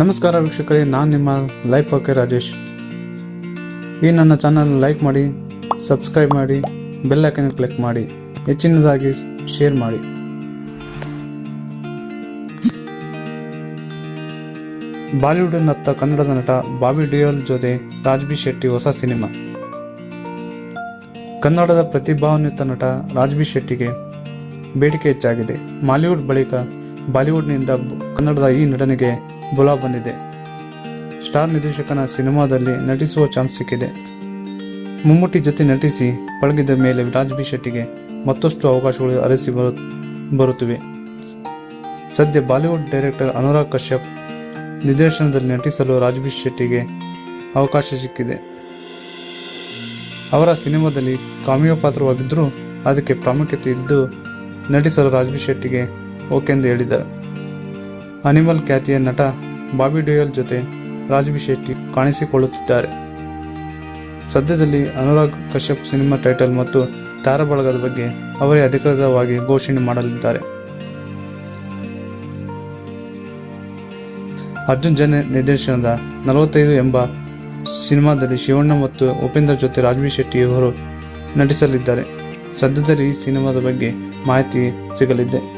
ನಮಸ್ಕಾರ ವೀಕ್ಷಕರೇ, ನಾನು ನಿಮ್ಮ ಲೈಫ್ ಓಕೆ ರಾಜೇಶ್. ಈ ನನ್ನ ಚಾನಲ್ ಲೈಕ್ ಮಾಡಿ ಸಬ್ಸ್ಕ್ರೈಬ್ ಮಾಡಿ ಬೆಲ್ ಐಕನ್ ಕ್ಲಿಕ್ ಮಾಡಿ, ಹೆಚ್ಚಿನದಾಗಿ ಶೇರ್ ಮಾಡಿ. ಬಾಲಿವುಡ್ ನತ್ತ ಕನ್ನಡದ ನಟ ಬಾಬಿ ಡಿಯೋಲ್ ಜೊತೆ ರಾಜ್ಬಿ ಶೆಟ್ಟಿ ಹೊಸ ಸಿನಿಮಾ. ಕನ್ನಡದ ಪ್ರತಿಭಾನ್ವಿತ ನಟ ರಾಜ್ಬಿ ಶೆಟ್ಟಿಗೆ ಬೇಡಿಕೆ ಹೆಚ್ಚಾಗಿದೆ. ಮಾಲಿವುಡ್ ಬಳಿಕ ಬಾಲಿವುಡ್ನಿಂದ ಕನ್ನಡದ ಈ ನಟನಿಗೆ ಬುಲಾ ಬಂದಿದೆ. ಸ್ಟಾರ್ ನಿರ್ದೇಶಕನ ಸಿನಿಮಾದಲ್ಲಿ ನಟಿಸುವ ಚಾನ್ಸ್ ಸಿಕ್ಕಿದೆ. ಮಮ್ಮೂಟಿ ಜೊತೆ ನಟಿಸಿ ಪಳಗಿದ ಮೇಲೆ ರಾಜ್ಬಿ ಶೆಟ್ಟಿಗೆ ಮತ್ತಷ್ಟು ಅವಕಾಶಗಳು ಅರಸಿ ಬರು, ಬರುತ್ತಿವೆ. ಸದ್ಯ ಬಾಲಿವುಡ್ ಡೈರೆಕ್ಟರ್ ಅನುರಾಗ್ ಕಶ್ಯಪ್ ನಿರ್ದೇಶನದಲ್ಲಿ ನಟಿಸಲು ರಾಜ್ಬಿ ಶೆಟ್ಟಿಗೆ ಅವಕಾಶ ಸಿಕ್ಕಿದೆ. ಅವರ ಸಿನಿಮಾದಲ್ಲಿ ಕಾಮಿಯೋ ಪಾತ್ರವಾಗಿದ್ದರೂ ಅದಕ್ಕೆ ಪ್ರಾಮುಖ್ಯತೆ ಇದ್ದು ನಟಿಸಲು ರಾಜ್ಬಿ ಶೆಟ್ಟಿಗೆ ಓಕೆ ಎಂದು ಹೇಳಿದ್ದಾರೆ ಅನಿಮಲ್ ಖ್ಯಾತಿಯ ನಟ ಬಾಬಿ ಡಿಯೋಲ್ ಜೊತೆ ರಾಜವಿ ಶೆಟ್ಟಿ ಕಾಣಿಸಿಕೊಳ್ಳುತ್ತಿದ್ದಾರೆ. ಸದ್ಯದಲ್ಲಿ ಅನುರಾಗ್ ಕಶ್ಯಪ್ ಸಿನಿಮಾ ಟೈಟಲ್ ಮತ್ತು ತಾರಬಳಗದ ಬಗ್ಗೆ ಅವರೇ ಅಧಿಕೃತವಾಗಿ ಘೋಷಣೆ ಮಾಡಲಿದ್ದಾರೆ. ಅರ್ಜುನ್ ಜನ ನಿರ್ದೇಶನದ ನಲವತ್ತೈದು ಎಂಬ ಸಿನಿಮಾದಲ್ಲಿ ಶಿವಣ್ಣ ಮತ್ತು ಉಪೇಂದ್ರ ಜೊತೆ ರಾಜವಿ ಶೆಟ್ಟಿ ಇವರು ನಟಿಸಲಿದ್ದಾರೆ. ಸದ್ಯದಲ್ಲಿ ಈ ಸಿನಿಮಾದ ಬಗ್ಗೆ ಮಾಹಿತಿ ಸಿಗಲಿದೆ.